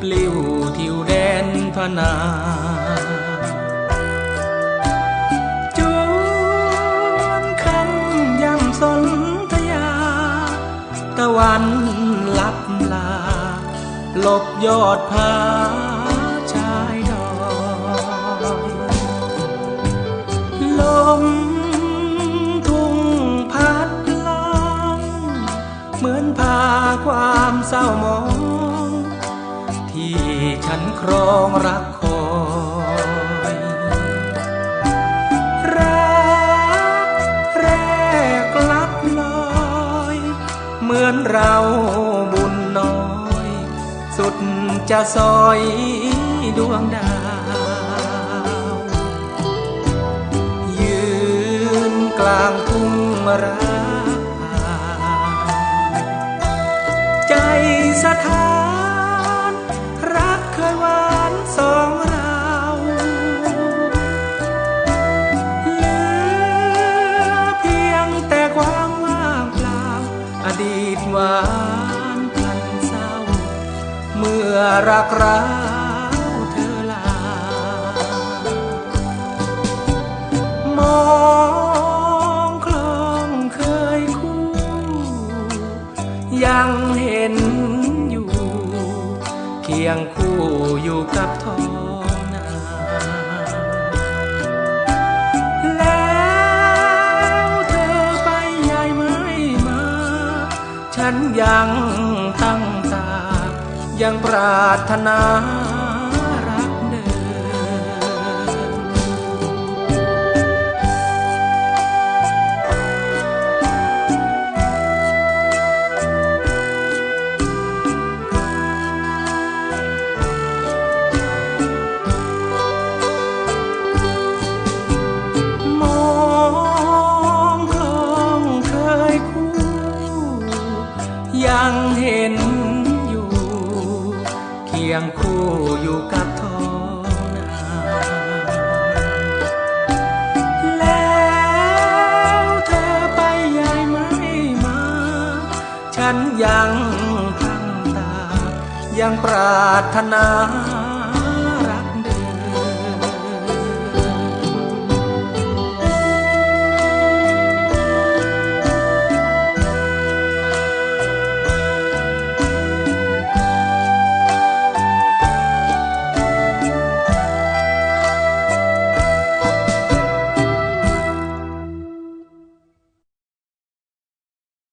ปลิวทิวแดนาจวนคำย่ำสนธยา ตะวันลับลา ลบยอดผาชายดอยลมทุ่งพัดลอง เหมือนพาความเศร้าหมอง ที่ฉันครองรักคอยรักแรกลับลอย เหมือนเราบุญน้อย สุดจะซอยดวงดาว ยืนกลางทุ่งรักใจสถาน อรักร้าวเธอลา มองคลองเคยคู่ ยังเห็นอยู่ เคียงคู่อยู่กับท้องนา แล้วเธอไปยายไม่มา ฉันยังตั้งตา ยังปรารถนา ยงคู่อยู่กับท้องนาแล้วเธอไปยายไม่มา ฉันยังพังตา ยังปรารถนา